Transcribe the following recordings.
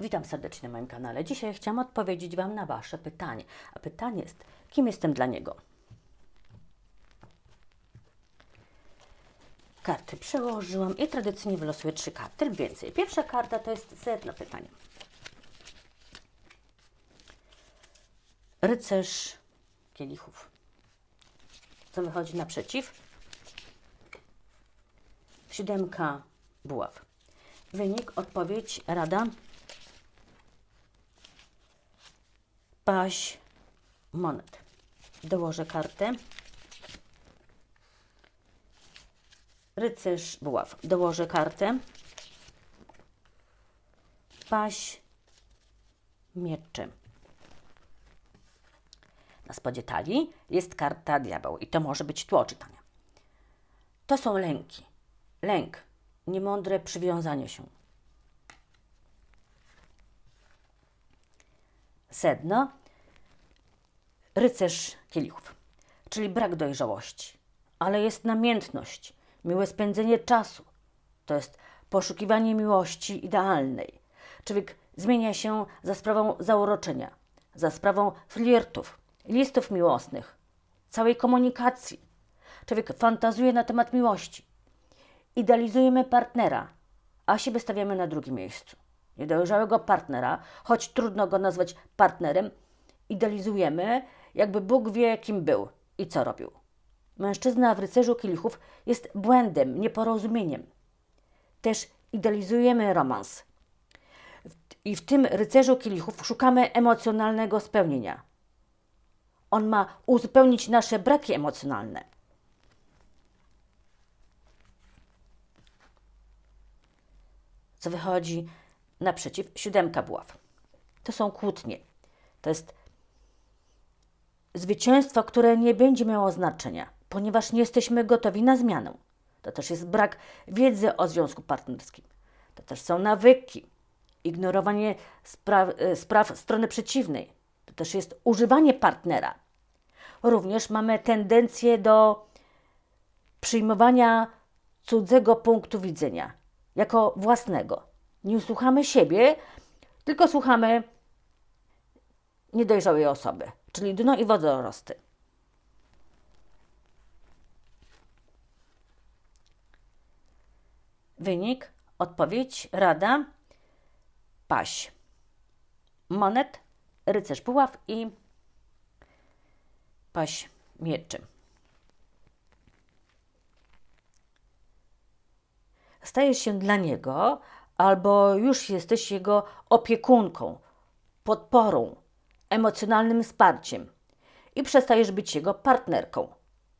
Witam serdecznie na moim kanale. Dzisiaj chciałam odpowiedzieć Wam na Wasze pytanie. A pytanie jest, kim jestem dla niego? Karty przełożyłam i tradycyjnie wylosuję trzy karty więcej. Pierwsza karta to jest sedno pytania. Rycerz kielichów. Co wychodzi naprzeciw? Siódemka buław. Wynik, odpowiedź, rada. Paź monet. Dołożę kartę. Rycerz buław. Dołożę kartę. Paź mieczy. Na spodzie talii jest karta diabeł i to może być tło czytania. To są lęki. Lęk, niemądre przywiązanie się. Sedno, rycerz kielichów, czyli brak dojrzałości, ale jest namiętność, miłe spędzenie czasu. To jest poszukiwanie miłości idealnej. Człowiek zmienia się za sprawą zauroczenia, za sprawą flirtów, listów miłosnych, całej komunikacji. Człowiek fantazuje na temat miłości. Idealizujemy partnera, a siebie stawiamy na drugim miejscu. Niedojrzałego partnera, choć trudno go nazwać partnerem, idealizujemy, jakby Bóg wie, kim był i co robił. Mężczyzna w rycerzu kielichów jest błędem, nieporozumieniem. Też idealizujemy romans. I w tym rycerzu kielichów szukamy emocjonalnego spełnienia. On ma uzupełnić nasze braki emocjonalne. Co wychodzi naprzeciw? Siódemka buław. To są kłótnie. To jest zwycięstwo, które nie będzie miało znaczenia, ponieważ nie jesteśmy gotowi na zmianę. To też jest brak wiedzy o związku partnerskim. To też są nawyki, ignorowanie spraw, e, spraw strony przeciwnej. To też jest używanie partnera. Również mamy tendencję do przyjmowania cudzego punktu widzenia jako własnego. Nie słuchamy siebie, tylko słuchamy niedojrzałej osoby, czyli dno i wodorosty. Wynik, odpowiedź, rada, paś, monet, rycerz puław i paś mieczy. Stajesz się dla niego, albo już jesteś jego opiekunką, podporą, emocjonalnym wsparciem i przestajesz być jego partnerką.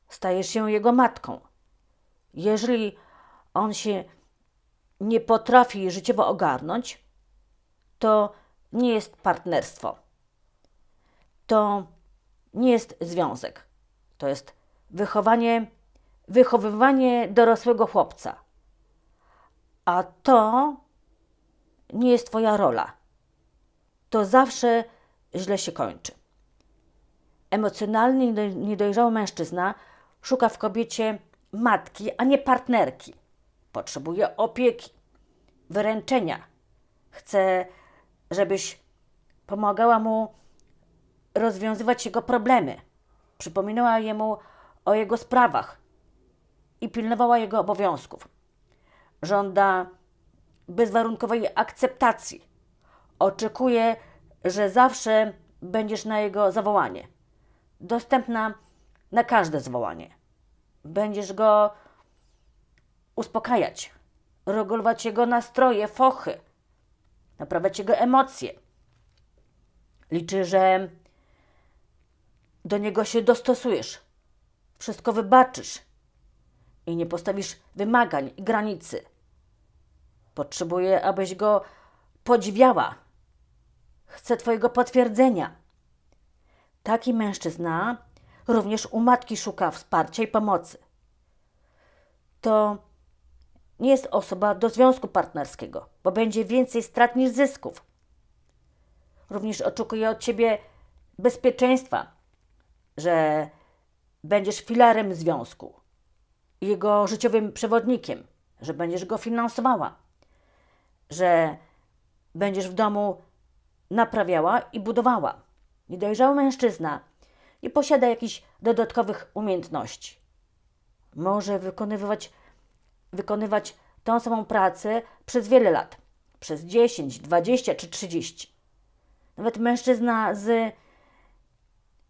Stajesz się jego matką. Jeżeli on się nie potrafi życiowo ogarnąć, to nie jest partnerstwo. To nie jest związek. To jest wychowanie, wychowywanie dorosłego chłopca. A to nie jest Twoja rola. To zawsze źle się kończy. Emocjonalny, niedoj- niedojrzały mężczyzna szuka w kobiecie matki, a nie partnerki. Potrzebuje opieki, wyręczenia. Chce, żebyś pomagała mu rozwiązywać jego problemy, przypominała jemu o jego sprawach i pilnowała jego obowiązków. Żąda bezwarunkowej akceptacji. Oczekuje, że zawsze będziesz na jego zawołanie. Dostępna na każde zwołanie. Będziesz go uspokajać, regulować jego nastroje, fochy, naprawiać jego emocje. Liczy, że do niego się dostosujesz, wszystko wybaczysz i nie postawisz wymagań i granicy. Potrzebuje, abyś go podziwiała. Chce Twojego potwierdzenia. Taki mężczyzna również u matki szuka wsparcia i pomocy. To nie jest osoba do związku partnerskiego, bo będzie więcej strat niż zysków. Również oczekuje od Ciebie bezpieczeństwa, że będziesz filarem związku, jego życiowym przewodnikiem, że będziesz go finansowała, że będziesz w domu naprawiała i budowała. Niedojrzały mężczyzna nie posiada jakichś dodatkowych umiejętności. Może wykonywać, wykonywać tą samą pracę przez wiele lat przez 10, 20 czy 30. Nawet mężczyzna z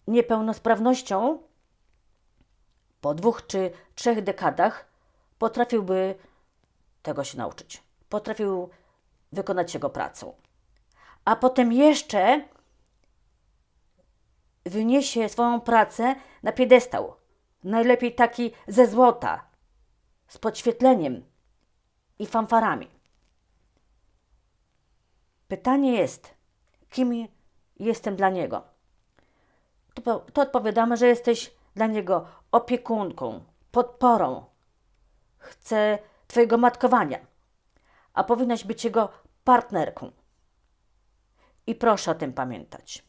niepełnosprawnością po dwóch czy trzech dekadach potrafiłby tego się nauczyć. Potrafił wykonać jego pracę. A potem jeszcze wyniesie swoją pracę na piedestał. Najlepiej taki ze złota, z podświetleniem i fanfarami. Pytanie jest, kim jestem dla niego? To, to odpowiadamy, że jesteś dla niego opiekunką, podporą. Chcę Twojego matkowania, a powinnaś być jego partnerką. I proszę o tym pamiętać.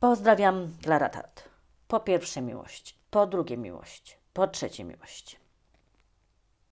Pozdrawiam, Klara Tart. Po pierwsze miłość, po drugie miłość, po trzecie miłość.